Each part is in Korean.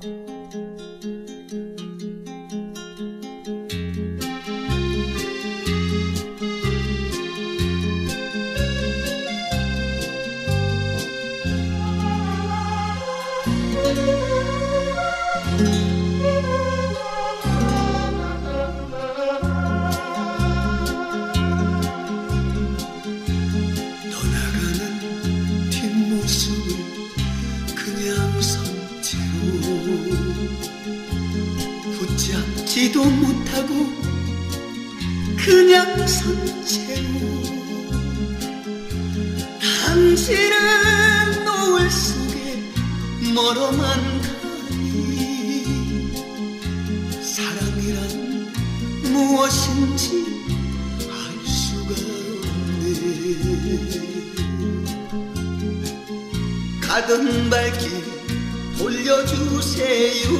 떠나 붙잡지도 못하고 그냥 선채로 당신은 노을 속에 멀어만 가니 사랑이란 무엇인지 알 수가 없네. 가던 발길 돌려주세요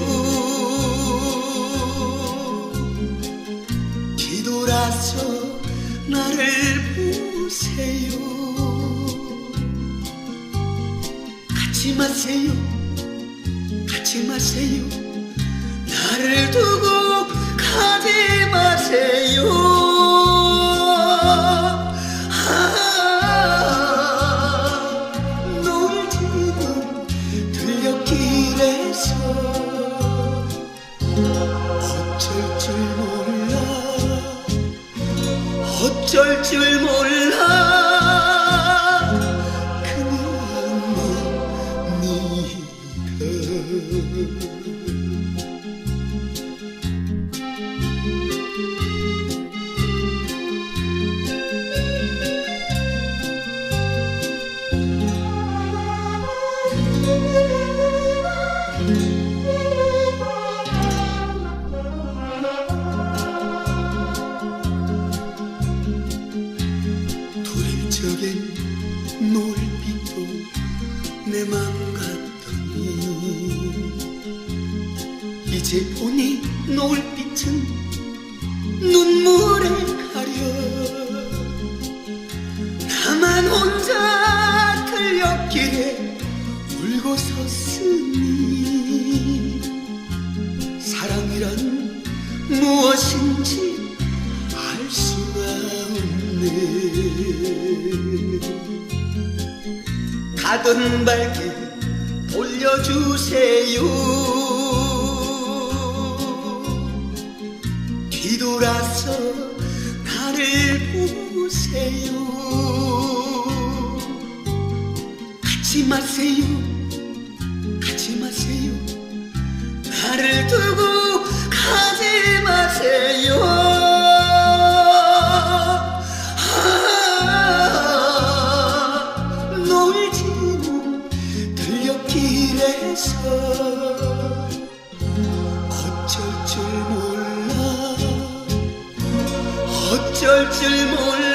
뒤돌아서 나를 보세요. 가지 마세요. 가지 마세요. 나를 두고 가지 마세요. 아, 널 어쩔 줄 몰라. 그냥 뭡니까 둘일 적엔 노을빛도 내 맘 같더니. 이제 보니 노을빛은 눈물에 가려. 나만 혼자 들녘길에 울고 섰으니. 사랑이란 무엇인지 가던 발길 돌려주세요. 뒤돌아서 나를 보세요. 가지 마세요. 가지 마세요. 나를 두 ölçülmüş.